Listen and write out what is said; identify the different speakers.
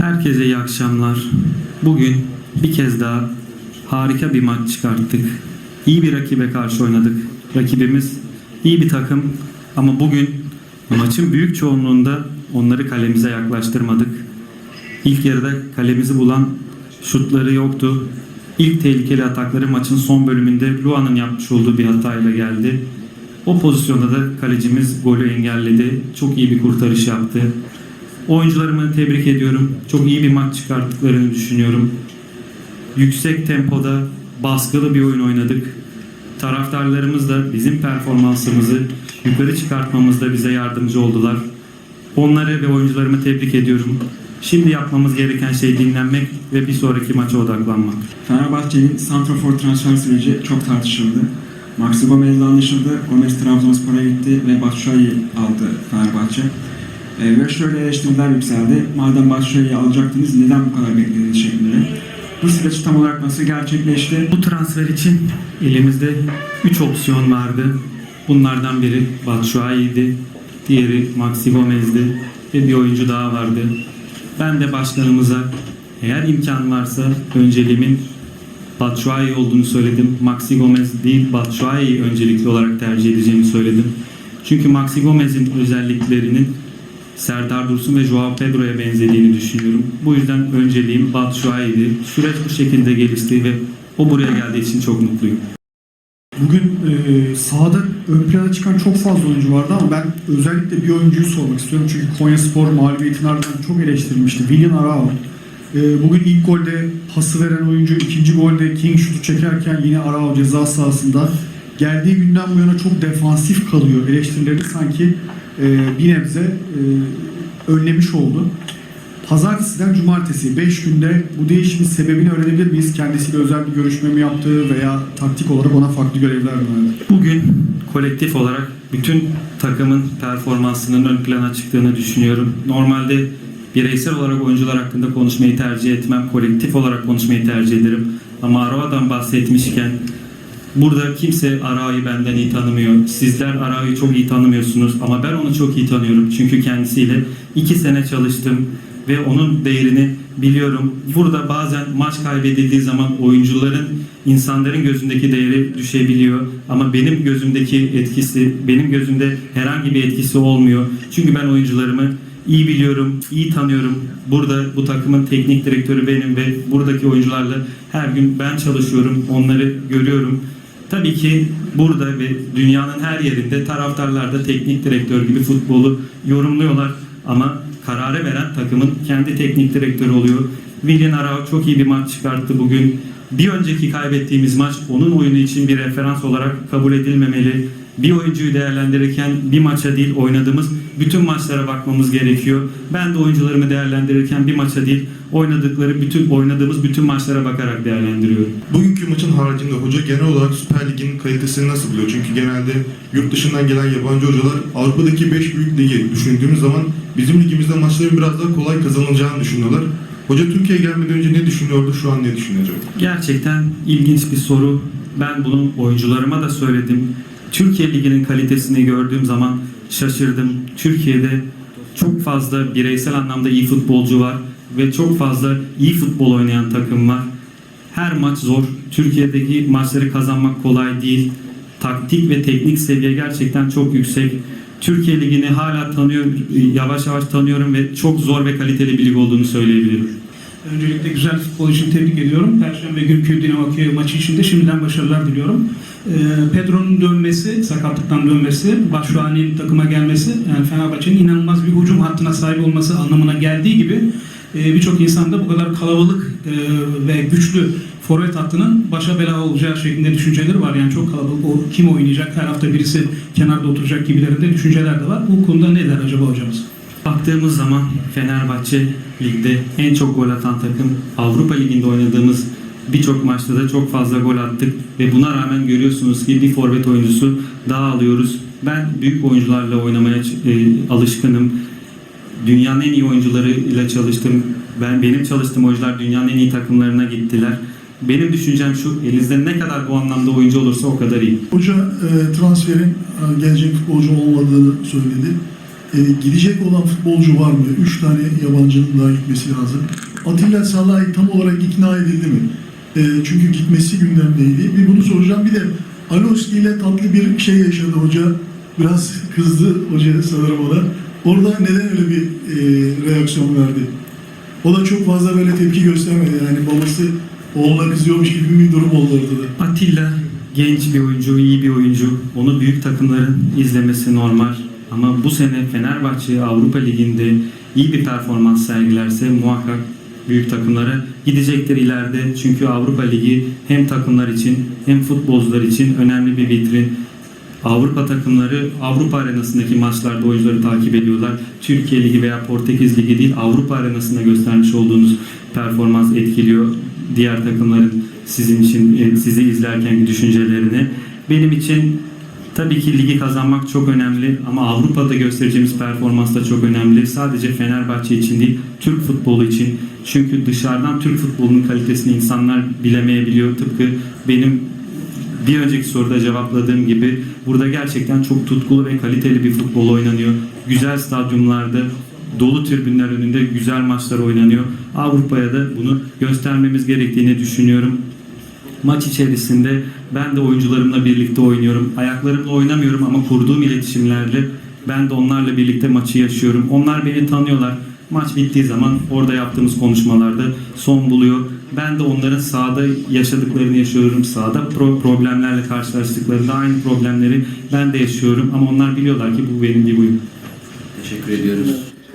Speaker 1: Herkese iyi akşamlar. Bugün bir kez daha harika bir maç çıkarttık. İyi bir rakibe karşı oynadık. Rakibimiz iyi bir takım ama bugün maçın büyük çoğunluğunda onları kalemize yaklaştırmadık. İlk yarıda kalemizi bulan şutları yoktu. İlk tehlikeli atakları maçın son bölümünde Luan'ın yapmış olduğu bir hatayla geldi. O pozisyonda da kalecimiz golü engelledi. Çok iyi bir kurtarış yaptı. Oyuncularımı tebrik ediyorum. Çok iyi bir maç çıkarttıklarını düşünüyorum. Yüksek tempoda baskılı bir oyun oynadık. Taraftarlarımız da bizim performansımızı yukarı çıkartmamızda bize yardımcı oldular. Onları ve oyuncularımı tebrik ediyorum. Şimdi yapmamız gereken şey dinlenmek ve bir sonraki maça odaklanmak.
Speaker 2: Fenerbahçe'nin Santrafor transfer süreci çok tartışıldı. Maxi Gomez'le anlaşıldı. Gomez Trabzonspor'a gitti ve Batshuayi aldı Fenerbahçe. Ee, ve şöyle eleştiriler yükseldi. Madem Batshuayi'yi alacaktınız neden bu kadar beklediniz şeklinde. Bu süreç tam olarak nasıl gerçekleşti?
Speaker 1: Bu transfer için elimizde 3 opsiyon vardı. Bunlardan biri Batshuayi'ydi, diğeri Maxi Gomez'di ve bir oyuncu daha vardı. Ben de başkanımıza eğer imkan varsa önceliğimin Batshuayi olduğunu söyledim. Maxi Gomez değil Batshuayi'yi öncelikli olarak tercih edeceğimi söyledim. Çünkü Maxi Gomez'in özelliklerinin Serdar Dursun ve Joao Pedro'ya benzediğini düşünüyorum. Bu yüzden önceliğim Batshuayi'ydi. Süreç bu şekilde gelişti ve o buraya geldiği için çok mutluyum.
Speaker 3: Bugün e, sahada ön plana çıkan çok fazla oyuncu vardı ama ben özellikle bir oyuncuyu sormak istiyorum. Çünkü Konya Spor mağlubiyetinin ardından çok eleştirilmişti. William Arao. E, bugün ilk golde pası veren oyuncu, ikinci golde King şutu çekerken yine Arao ceza sahasında. Geldiği günden bu yana çok defansif kalıyor. Eleştirileri sanki e, bir nebze e, önlemiş oldu. Pazartesiden cumartesi 5 günde bu değişimin sebebini öğrenebilir miyiz? Kendisiyle özel bir görüşme mi yaptı veya taktik olarak ona farklı görevler mi verdi?
Speaker 1: Bugün kolektif olarak bütün takımın performansının ön plana çıktığını düşünüyorum. Normalde bireysel olarak oyuncular hakkında konuşmayı tercih etmem. Kolektif olarak konuşmayı tercih ederim. Ama Arao'dan bahsetmişken burada kimse Arao'yu benden iyi tanımıyor. Sizler Arao'yu çok iyi tanımıyorsunuz ama ben onu çok iyi tanıyorum. Çünkü kendisiyle iki sene çalıştım ve onun değerini biliyorum. Burada bazen maç kaybedildiği zaman oyuncuların insanların gözündeki değeri düşebiliyor ama benim gözümdeki etkisi benim gözümde herhangi bir etkisi olmuyor. Çünkü ben oyuncularımı iyi biliyorum, iyi tanıyorum. Burada bu takımın teknik direktörü benim ve buradaki oyuncularla her gün ben çalışıyorum, onları görüyorum. Tabii ki burada ve dünyanın her yerinde taraftarlar da teknik direktör gibi futbolu yorumluyorlar ama kararı veren takımın kendi teknik direktörü oluyor. Willian Arao çok iyi bir maç çıkarttı bugün. Bir önceki kaybettiğimiz maç onun oyunu için bir referans olarak kabul edilmemeli. Bir oyuncuyu değerlendirirken bir maça değil oynadığımız bütün maçlara bakmamız gerekiyor. Ben de oyuncularımı değerlendirirken bir maça değil oynadıkları bütün oynadığımız bütün maçlara bakarak değerlendiriyorum.
Speaker 4: Bugünkü maçın haricinde hoca genel olarak Süper Lig'in kalitesini nasıl buluyor? Çünkü genelde yurt dışından gelen yabancı hocalar Avrupa'daki 5 büyük ligi düşündüğümüz zaman bizim ligimizde maçların biraz daha kolay kazanılacağını düşünüyorlar. Hoca Türkiye'ye gelmeden önce ne düşünüyordu, şu an ne düşünüyor acaba?
Speaker 1: Gerçekten ilginç bir soru. Ben bunu oyuncularıma da söyledim. Türkiye Ligi'nin kalitesini gördüğüm zaman şaşırdım. Türkiye'de çok fazla bireysel anlamda iyi futbolcu var ve çok fazla iyi futbol oynayan takım var. Her maç zor. Türkiye'deki maçları kazanmak kolay değil. Taktik ve teknik seviye gerçekten çok yüksek. Türkiye Ligi'ni hala tanıyorum, yavaş yavaş tanıyorum ve çok zor ve kaliteli bir lig olduğunu söyleyebilirim.
Speaker 5: Öncelikle güzel futbol için tebrik ediyorum. Perşembe günkü Dinamo Kiev maçı için de şimdiden başarılar diliyorum. Ee, Pedro'nun dönmesi, sakatlıktan dönmesi, Başruani'nin takıma gelmesi, yani Fenerbahçe'nin inanılmaz bir hücum hattına sahip olması anlamına geldiği gibi e, birçok insan da bu kadar kalabalık e, ve güçlü forvet hattının başa bela olacağı şeklinde düşünceleri var. Yani çok kalabalık, o kim oynayacak, her hafta birisi kenarda oturacak gibilerinde düşünceler de var. Bu konuda ne der acaba hocamız?
Speaker 1: Baktığımız zaman Fenerbahçe ligde en çok gol atan takım. Avrupa Ligi'nde oynadığımız birçok maçta da çok fazla gol attık ve buna rağmen görüyorsunuz ki bir forvet oyuncusu daha alıyoruz. Ben büyük oyuncularla oynamaya e, alışkınım. Dünyanın en iyi oyuncularıyla çalıştım. Ben benim çalıştığım oyuncular dünyanın en iyi takımlarına gittiler. Benim düşüncem şu, elinizde ne kadar bu anlamda oyuncu olursa o kadar iyi.
Speaker 6: Hoca e, transferin e, gelecek futbolcu olmadığını söyledi. E, gidecek olan futbolcu var mı? Üç tane yabancının daha gitmesi lazım. Atilla Salahi tam olarak ikna edildi mi? E, çünkü gitmesi gündemdeydi. Bir bunu soracağım. Bir de Aloski ile tatlı bir şey yaşadı hoca. Biraz kızdı hoca sanırım ona. Orada neden öyle bir e, reaksiyon verdi? O da çok fazla böyle tepki göstermedi. Yani babası oğluna kızıyormuş gibi bir durum oldu ortada.
Speaker 1: Atilla genç bir oyuncu, iyi bir oyuncu. Onu büyük takımların izlemesi normal. Ama bu sene Fenerbahçe Avrupa Ligi'nde iyi bir performans sergilerse muhakkak büyük takımlara gidecektir ileride. Çünkü Avrupa Ligi hem takımlar için hem futbolcular için önemli bir vitrin. Avrupa takımları Avrupa arenasındaki maçlarda oyuncuları takip ediyorlar. Türkiye Ligi veya Portekiz Ligi değil Avrupa arenasında göstermiş olduğunuz performans etkiliyor diğer takımların sizin için e, sizi izlerken düşüncelerini. Benim için tabii ki ligi kazanmak çok önemli ama Avrupa'da göstereceğimiz performans da çok önemli. Sadece Fenerbahçe için değil, Türk futbolu için. Çünkü dışarıdan Türk futbolunun kalitesini insanlar bilemeyebiliyor. Tıpkı benim bir önceki soruda cevapladığım gibi burada gerçekten çok tutkulu ve kaliteli bir futbol oynanıyor. Güzel stadyumlarda, dolu tribünler önünde güzel maçlar oynanıyor. Avrupa'ya da bunu göstermemiz gerektiğini düşünüyorum. Maç içerisinde ben de oyuncularımla birlikte oynuyorum. Ayaklarımla oynamıyorum ama kurduğum iletişimlerle ben de onlarla birlikte maçı yaşıyorum. Onlar beni tanıyorlar. Maç bittiği zaman orada yaptığımız konuşmalarda son buluyor. Ben de onların sahada yaşadıklarını yaşıyorum. Sahada pro- problemlerle karşılaştıklarında aynı problemleri ben de yaşıyorum. Ama onlar biliyorlar ki bu benim bir huyum.
Speaker 7: Teşekkür ediyoruz.